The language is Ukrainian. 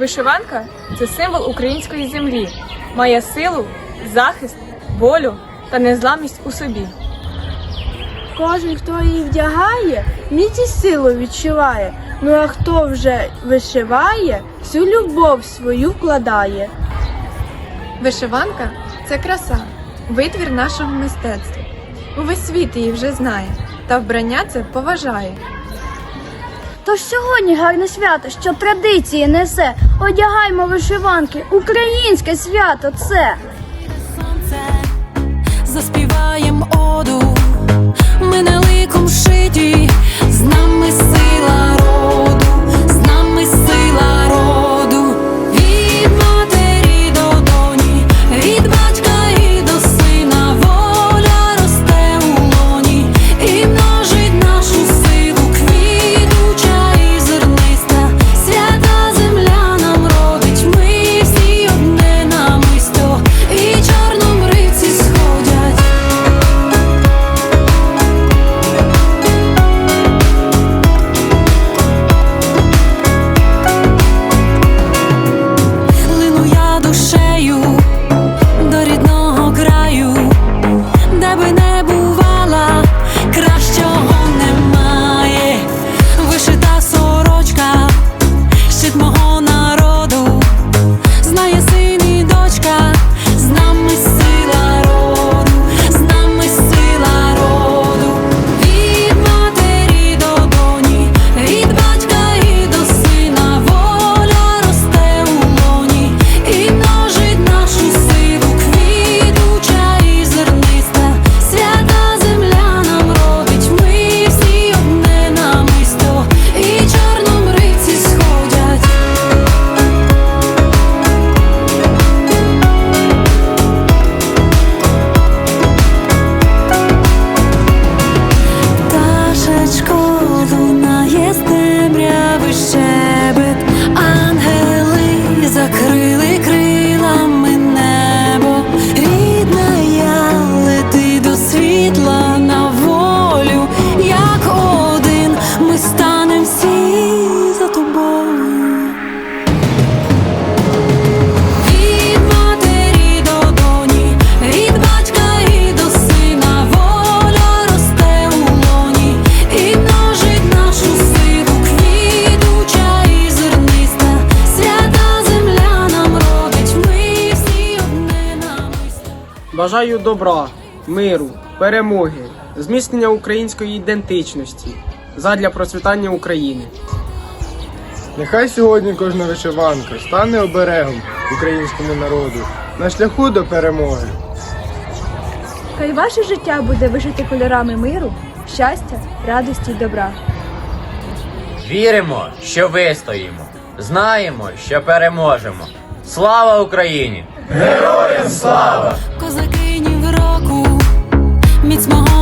Вишиванка це символ української землі, має силу, захист, волю та незламність у собі. Кожен, хто її вдягає, міць і силу відчуває. Ну а хто вже вишиває, всю любов свою вкладає. Вишиванка це краса, витвір нашого мистецтва. Увесь світ її вже знає, та вбрання це поважає. Тож сьогодні гарне свято, що традиції несе. Одягаймо вишиванки, українське свято це. Бажаю добра, миру, перемоги, зміцнення української ідентичності задля процвітання України. Нехай сьогодні кожна вишиванка стане оберегом українському народу на шляху до перемоги. Хай ваше життя буде вишите кольорами миру, щастя, радості й добра. Віримо, що вистоїмо. Знаємо, що переможемо. Слава Україні! Героям слава! Козаки ні в року, міць мого.